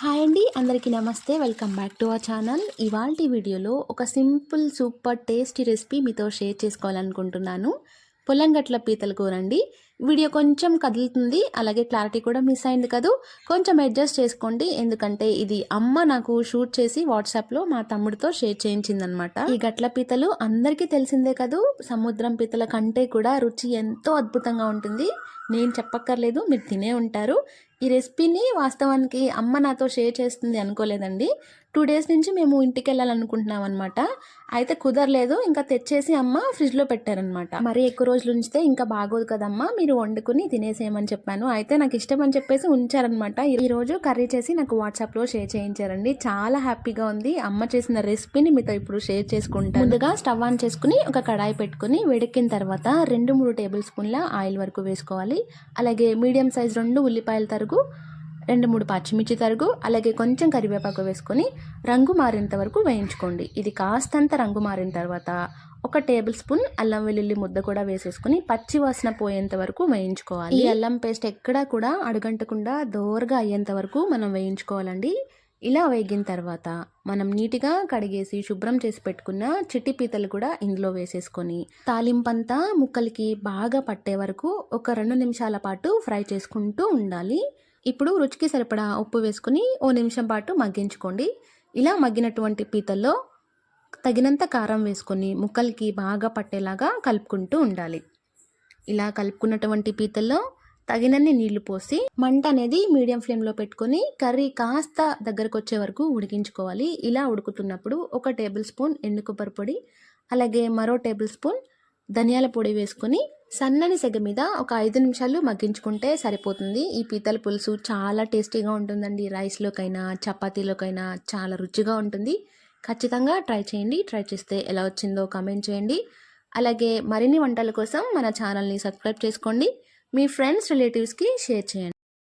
Hi అండి అందరికీ నమస్తే. Welcome back to our channel. ఇవాళ వీడియోలో ఒక సింపుల్ సూపర్ టేస్టీ రెసిపీ మీతో షేర్ చేసుకోవాలనుకుంటున్నాను. పొలంగట్ల పీతల కూర అండి. వీడియో కొంచెం కదులుతుంది. అలాగే క్లారిటీ కూడా మిస్ అయింది కదూ? కొంచెం అడ్జస్ట్ చేసుకోండి. ఎందుకంటే ఇది అమ్మ నాకు షూట్ చేసి వాట్సాప్లో మా తమ్ముడితో షేర్ చేయించిందనమాట ఈ గట్ల పీతలు అందరికీ తెలిసిందే కదూ? సముద్రం పీతల కంటే కూడా రుచి ఎంతో అద్భుతంగా ఉంటుంది. నేను చెప్పక్కర్లేదు మీరు తినే ఉంటారు. ఈ రెసిపీని వాస్తవానికి అమ్మ నాతో షేర్ చేస్తుంది అనుకోలేదండి. టూ డేస్ నుంచి మేము ఇంటికి వెళ్ళాలనుకుంటున్నాం అనమాట అయితే కుదరలేదు ఇంకా తెచ్చేసి అమ్మ ఫ్రిడ్జ్లో పెట్టారనమాట మరీ ఎక్కువ రోజులు ఉంచితే ఇంకా బాగోదు కదమ్మా. మీరు వండుకుని తినేసేయమని చెప్పాను. అయితే నాకు ఇష్టం అని చెప్పేసి ఉంచారనమాట. ఈరోజు కర్రీ చేసి నాకు వాట్సాప్లో షేర్ చేయించారండి. చాలా హ్యాపీగా ఉంది. అమ్మ చేసిన రెసిపీని మీతో ఇప్పుడు షేర్ చేసుకుంటాను. ముందుగా స్టవ్ ఆన్ చేసుకుని ఒక కడాయి పెట్టుకుని వేడెక్కిన తర్వాత రెండు మూడు టేబుల్ స్పూన్ల ఆయిల్ వరకు వేసుకోవాలి. అలాగే మీడియం సైజ్ రెండు ఉల్లిపాయల తరుగు రెండు మూడు పచ్చిమిర్చి తరుగు అలాగే కొంచెం కరివేపాకు వేసుకొని రంగు మారేంత వరకు వేయించుకోండి. ఇది కాస్తంత రంగు మారిన తర్వాత ఒక టేబుల్ స్పూన్ అల్లం వెల్లుల్లి ముద్ద కూడా వేసేసుకుని పచ్చి వాసన పోయేంత వరకు వేయించుకోవాలి. ఈ అల్లం పేస్ట్ ఎక్కడా కూడా అడుగంటకుండా దోరగా అయ్యేంత వరకు మనం వేయించుకోవాలండి. ఇలా వేగిన తర్వాత మనం నీట్గా కడిగేసి శుభ్రం చేసి పెట్టుకున్న చిట్టి పీతలు కూడా ఇందులో వేసేసుకొని తాలింపంతా ముక్కలకి బాగా పట్టే వరకు ఒక రెండు నిమిషాల పాటు ఫ్రై చేసుకుంటూ ఉండాలి. ఇప్పుడు రుచికి సరిపడా ఉప్పు వేసుకుని ఓ నిమిషం పాటు మగ్గించుకోండి. ఇలా మగ్గినటువంటి పీతల్లో తగినంత కారం వేసుకొని ముక్కలకి బాగా పట్టేలాగా కలుపుకుంటూ ఉండాలి. ఇలా కలుపుకున్నటువంటి పీతల్లో తగినన్ని నీళ్ళు పోసి మంట అనేది మీడియం ఫ్లేమ్లో పెట్టుకొని కర్రీ కాస్త దగ్గరకు వచ్చే వరకు ఉడికించుకోవాలి. ఇలా ఉడుకుతున్నప్పుడు ఒక టేబుల్ స్పూన్ ఎండు కొబ్బరి పొడి అలాగే మరో టేబుల్ స్పూన్ ధనియాల పొడి వేసుకొని సన్నని సెగ మీద ఒక ఐదు నిమిషాలు మగ్గించుకుంటే సరిపోతుంది. ఈ పీతల పులుసు చాలా టేస్టీగా ఉంటుందండి. రైస్లోకైనా చపాతీలోకైనా చాలా రుచిగా ఉంటుంది. ఖచ్చితంగా ట్రై చేయండి. ట్రై చేస్తే ఎలా వచ్చిందో కామెంట్ చేయండి. అలాగే మరిన్ని వంటల కోసం మన ఛానల్ని సబ్స్క్రైబ్ చేసుకోండి. మీ ఫ్రెండ్స్ రిలేటివ్స్కి షేర్ చేయండి.